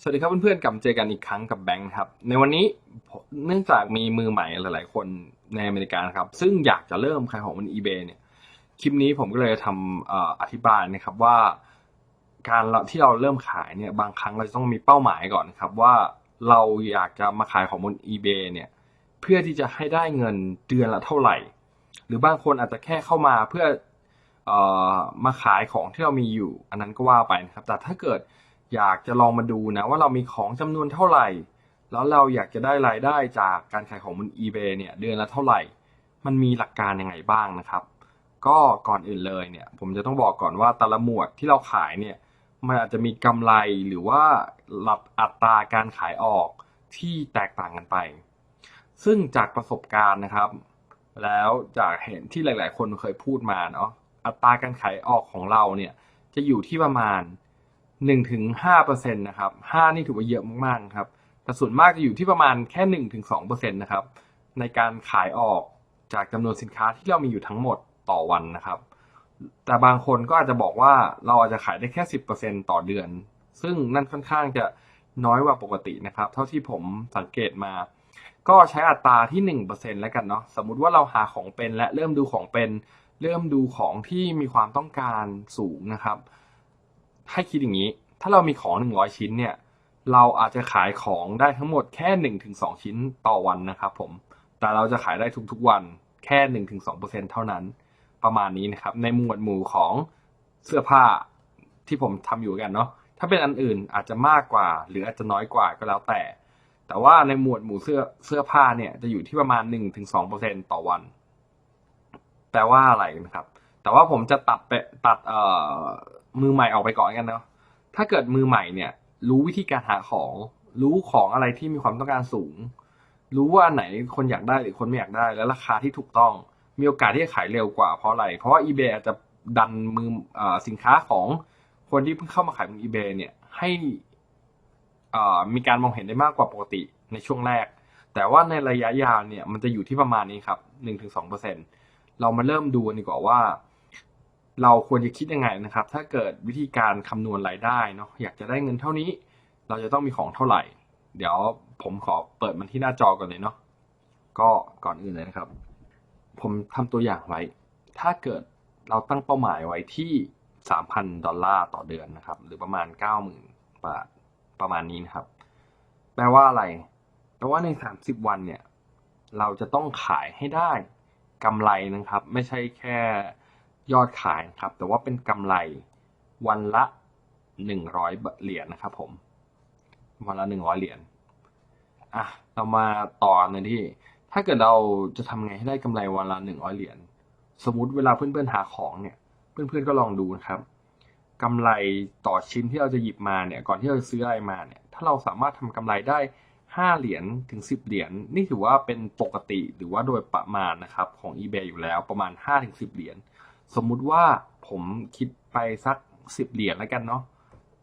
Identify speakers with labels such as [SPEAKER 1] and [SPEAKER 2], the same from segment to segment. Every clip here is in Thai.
[SPEAKER 1] สวัสดีครับเพื่อนๆกลับเจอกันอีกครั้งกับแบงค์ครับ ในวันนี้เนื่องจากมีมือใหม่หลาย ๆ คนในอเมริกาครับ ซึ่งอยากจะเริ่มขายของบน eBay เนี่ยคลิปนี้ผมก็เลยทำอธิบายนะครับว่า การที่เราเริ่มขายเนี่ยบางครั้งเราจะต้องมีเป้าหมายก่อนครับว่าเราอยากจะมาขายของบน eBay เนี่ยเพื่อที่จะให้ได้เงินเดือนละเท่าไหร่ หรือบางคนอาจจะแค่เข้ามาเพื่อเอ่อมาขายของที่เรามีอยู่ อันนั้นก็ว่าไปนะครับแต่ถ้าเกิด อยากจะลองมาดูนะว่าเรามีของจำนวนเท่าไหร่ แล้วเราอยากจะได้รายได้จากการขายของบน eBay เนี่ยเดือนละเท่าไหร่ มันมีหลักการยังไงบ้างนะครับ ก็ก่อนอื่นเลยเนี่ยผมจะต้องบอกก่อนว่าแต่ละหมวดที่เราขายเนี่ยมันอาจจะมีกำไรหรือว่าหลับอัตราการขายออกที่แตกต่างกันไป ซึ่งจากประสบการณ์นะครับ แล้วจากเห็นที่หลาย ๆ คนเคยพูดมาเนาะอัตราการขายออกของเราเนี่ยจะอยู่ที่ประมาณ 1ถึง5%นต์นะครับ5นี่ถือว่าเยอะมากๆครับแต่ส่วนมากจะอยู่ที่ประมาณแค่1ถึง2%นต์นะครับในการขายออกจากจำนวนสินค้าที่เรามีอยู่ทั้งหมดต่อวันนะครับ แต่บางคนก็อาจจะบอกว่าเราอาจจะขายได้แค่10%ต่อเดือน ซึ่งนั่นค่อนข้างจะน้อยกว่าปกตินะครับ เท่าที่ผมสังเกตมา ก็ใช้อัตราที่1%แล้วกันเนาะสมมติว่าเราหาของเป็นและเริ่มดูของเป็น เริ่มดูของที่มีความต้องการสูงนะครับ ให้คิดอย่างนี้ ถ้าเรามีของ 100 ชิ้นเนี่ย เราอาจจะขายของได้ทั้งหมดแค่ 1-2 ชิ้นต่อวันนะครับผม แต่เราจะขายได้ทุกๆวันแค่ 1-2%เท่านั้น ประมาณนี้นะครับ ในหมวดหมู่ของเสื้อผ้าที่ผมทำอยู่กันเนาะ ถ้าเป็นอันอื่นอาจจะมากกว่า หรืออาจจะน้อยกว่าก็แล้วแต่ แต่ว่าในหมวดหมู่เสื้อเสื้อผ้าเนี่ยจะอยู่ที่ประมาณ 1-2%ต่อวันแปลว่าอะไรนะครับ แต่ว่าผมจะตัดไปตัดเอ่อ มือใหม่ออกไปก่อนกันเนาะถ้าเกิดมือใหม่เนี่ย รู้วิธีการหาของ รู้ของอะไรที่มีความต้องการสูง รู้ว่าอันไหนคนอยากได้หรือคนไม่อยากได้ และราคาที่ถูกต้อง มีโอกาสที่จะขายเร็วกว่าเพราะอะไร เพราะว่า eBay อาจจะดันมืออสินค้าของคนที่เพิ่งเข้ามาขายบน eBay เนี่ยให้มีการมองเห็นได้มากกว่าปกติในช่วงแรก แต่ว่าในระยะยาวเนี่ยมันจะอยู่ที่ประมาณนี้ครับ 1-2%เรามาเริ่มดูกันดีกว่าว่า เราควรจะคิดยังไงนะครับ ถ้าเกิดวิธีการคำนวณรายได้เนาะอยากจะได้เงินเท่านี้ เราจะต้องมีของเท่าไหร่ เดี๋ยวผมขอเปิดมันที่หน้าจอก่อนเลยเนาะก็ก่อนอื่นเลยนะครับ ผมทำตัวอย่างไว้ ถ้าเกิดเราตั้งเป้าหมายไว้ที่ 3,000 ดอลลาร์ต่อเดือนนะครับ หรือประมาณ 90,000 บาทประมาณนี้นะครับ แปลว่าอะไร แปลว่าใน 30 วันเนี่ย เราจะต้องขายให้ได้กำไรนะครับ ไม่ใช่แค่ ยอดขายนะครับ แต่ว่าเป็นกำไรวันละ 100เหรียญนะครับผม วันละ 100 เหรียญอะเรามาต่อในที่ ถ้าเกิดเราจะทำไงให้ได้กำไรวันละ 100 เหรียญสมมติเวลาเพื่อนๆหาของเนี่ย เพื่อนๆก็ลองดูนะครับกำไรต่อชิ้นที่เราจะหยิบมาเนี่ย ก่อนที่เราจะซื้ออะไรมาเนี่ย ถ้าเราสามารถทำกำไรได้5เหรียญถึง 10 เหรียญนี่ถือว่าเป็นปกติหรือว่าโดยประมาณนะครับของ eBay อยู่แล้วประมาณ5ถึง10 เหรียญ สมมุติว่าผมคิดไปสัก10เหรียญแล้วกันเนาะ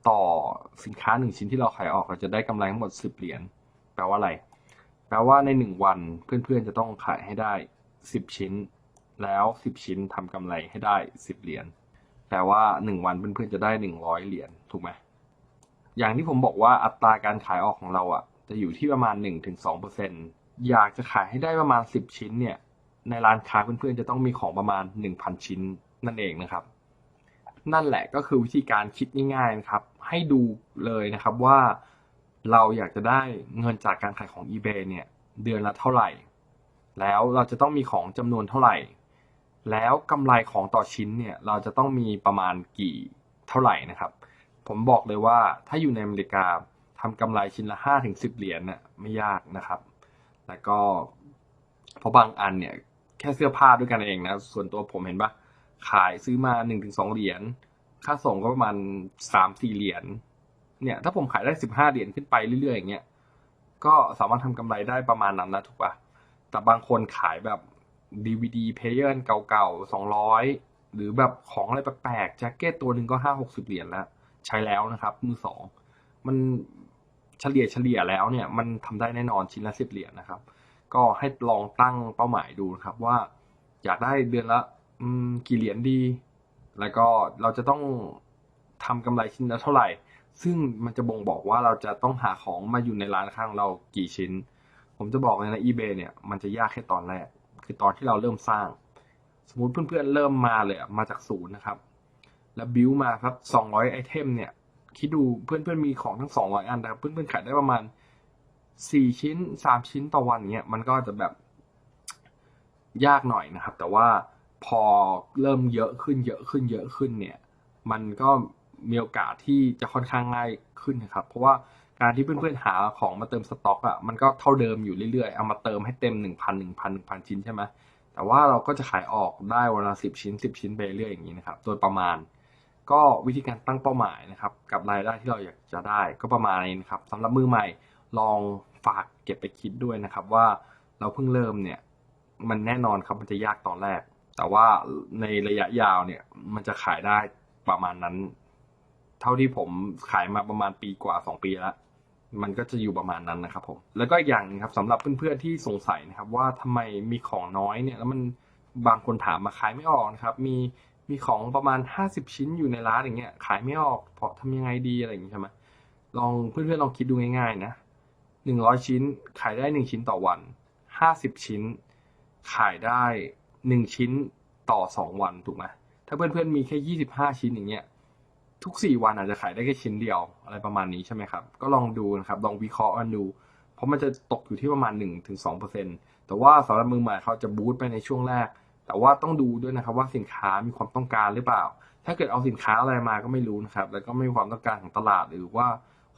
[SPEAKER 1] ต่อสินค้า1ชิ้นที่เราขายออกเราจะได้กำไรทั้งหมด10เหรียญแปลว่าอะไร แปลว่าใน1วันเพื่อนๆจะต้องขายให้ได้10ชิ้น แล้ว10ชิ้นทำกำไรให้ได้10เหรียญแปลว่า1วันเพื่อนๆจะได้100เหรียญถูกไหมอย่างที่ผมบอกว่าอัตราการขายออกของเราอะจะอยู่ที่ประมาณ1-2%องเปอร์เซ็นอยากจะขายให้ได้ประมาณ10ชิ้นเนี่ย ในร้านค้าเพื่อนๆจะต้องมีของประมาณ 1,000 ชิ้นนั่นเองนะครับ นั่นแหละก็คือวิธีการคิดง่ายๆนะครับ ให้ดูเลยนะครับว่าเราอยากจะได้เงินจากการขายของ eBay เนี่ยเดือนละเท่าไหร่ แล้วเราจะต้องมีของจำนวนเท่าไหร่ แล้วกำไรของต่อชิ้นเนี่ยเราจะต้องมีประมาณกี่เท่าไหร่นะครับ ผมบอกเลยว่าถ้าอยู่ในอเมริกาทำกำไรชิ้นละห้าถึงสิบเหรียญน่ะไม่ยากนะครับ แล้วก็เพราะบางอันเนี่ย ค่เสื้อผ้าด้วยกันเองนะ ส่วนตัวผมเห็นปะขายซื้อมาหนึ่งถึงสองเหรียญ ค่าส่งก็ประมาณสามสี่เหรียญ เนี่ย ถ้าผมขายได้สิบห้าเหรียญขึ้นไปเรื่อยๆอย่างเงี้ย ก็สามารถทำกำไรได้ประมาณนั้นนะถูกปะแต่บางคนขายแบบ DVD เพลเยอร์เก่าๆสองร้อยหรือแบบของอะไรแปลกๆแจ็คเก็ตตัวหนึ่งก็ห้าหกสิบเหรียญแล้ว ใช้แล้วนะครับ มือสอง มันเฉลี่ยเฉลี่ยแล้วเนี่ย มันทำได้แน่นอนชิ้นละสิบเหรียญนะครับ ก็ให้ลองตั้งเป้าหมายดูนะครับว่า อยากได้เดือนละกี่เหรียญดี แล้วก็เราจะต้องทำกำไรชิ้นละเท่าไหร่ ซึ่งมันจะบ่งบอกว่าเราจะต้องหาของมาอยู่ในร้านค้าของเรากี่ชิ้น ผมจะบอกเลยนะ eBay เนี่ยมันจะยากแค่ตอนแรก คือตอนที่เราเริ่มสร้าง สมมติเพื่อนๆเริ่มมาเลยมาจากศูนย์นะครับ แล้วบิวมาครับสองร้อยไอเทมเนี่ย คิดดูเพื่อนๆมีของทั้งสองร้อยอันนะครับ เพื่อนๆขายได้ประมาณ สี่ชิ้นสามชิ้นต่อวันเนี้ยมันก็จะแบบยากหน่อยนะครับ แต่ว่าพอเริ่มเยอะขึ้นเยอะขึ้นเยอะขึ้นเนี่ย มันก็มีโอกาสที่จะค่อนข้างง่ายขึ้นนะครับ เพราะว่าการที่เพื่อนๆหาของมาเติมสต็อกอะ่ะมันก็เท่าเดิมอยู่เรื่อยๆ เอามาเติมให้เต็มหนึ่งพันหนึ่งพันหนึ่งพันชิ้นใช่ไหมแต่ว่าเราก็จะขายออกได้วันละสิบชิ้นสิบชิ้นไปเรื่อยอย่างนี้นะครับ โดยประมาณ ก็วิธีการตั้งเป้าหมายนะครับ กับรายได้ที่เราอยากจะได้ก็ประมาณนี้นะครับสำหรับมือใหม่ ลองฝากเก็บไปคิดด้วยนะครับว่าเราเพิ่งเริ่มเนี่ย มันแน่นอนครับมันจะยากตอนแรก แต่ว่าในระยะยาวเนี่ย มันจะขายได้ประมาณนั้น เท่าที่ผมขายมาประมาณปีกว่าสองปีแล้วมันก็จะอยู่ประมาณนั้นนะครับผมแล้วก็อย่างหนึงครับสำหรับเพื่อนๆที่สงสัยนะครับ ว่าทำไมมีของน้อยเนี่ยแล้วมันบางคนถามมาขายไม่ออกนะครับ มีมีของประมาณห้าสิบชิ้นอยู่ในร้านอย่างเงี้ยขายไม่ออกเพราะทำยังไงดีอะไรอย่างงี้ใช่ไหมลองเพื่อนๆลองคิดดูง่ายๆนะ หนึ่งร้อยชิ้น ขายได้หนึ่งชิ้นต่อวันห้าสิบชิ้น ขายได้หนึ่งชิ้นต่อสองวันถูกไหมถ้าเพื่อนๆมีแค่ยี่สิบห้าชิ้นอย่างเงี้ยทุกสี่วันอาจจะขายได้แค่ชิ้นเดียวอะไรประมาณนี้ใช่ไหมครับ ก็ลองดูนะครับ ลองวิเคราะห์กันดู เพราะมันจะตกอยู่ที่ประมาณหนึ่งถึงสองเปอร์เซ็นแต่ว่าสำหรับมือใหม่เขาจะบูสต์ไปในช่วงแรก แต่ว่าต้องดูด้วยนะครับว่าสินค้ามีความต้องการหรือเปล่า ถ้าเกิดเอาสินค้าอะไรมาก็ไม่รู้นะครับ แล้วก็ไม่มีความต้องการของตลาดหรือว่า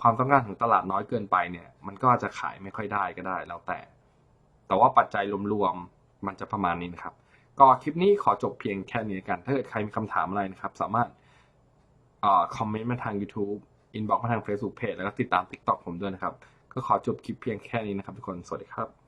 [SPEAKER 1] ความต้องการของตลาดน้อยเกินไปเนี่ย มันก็จะขายไม่ค่อยได้ก็ได้แล้วแต่ แต่ว่าปัจจัยรวมๆมันจะประมาณนี้นะครับ ก็คลิปนี้ขอจบเพียงแค่นี้กัน ถ้าเกิดใครมีคำถามอะไรนะครับ สามารถอคอมเมนต์มาทาง YouTube อินบ็อกมาทาง Facebook Page แล้วก็ติดตาม TikTok ผมด้วยนะครับ ก็ขอจบคลิปเพียงแค่นี้นะครับทุกคน สวัสดีครับ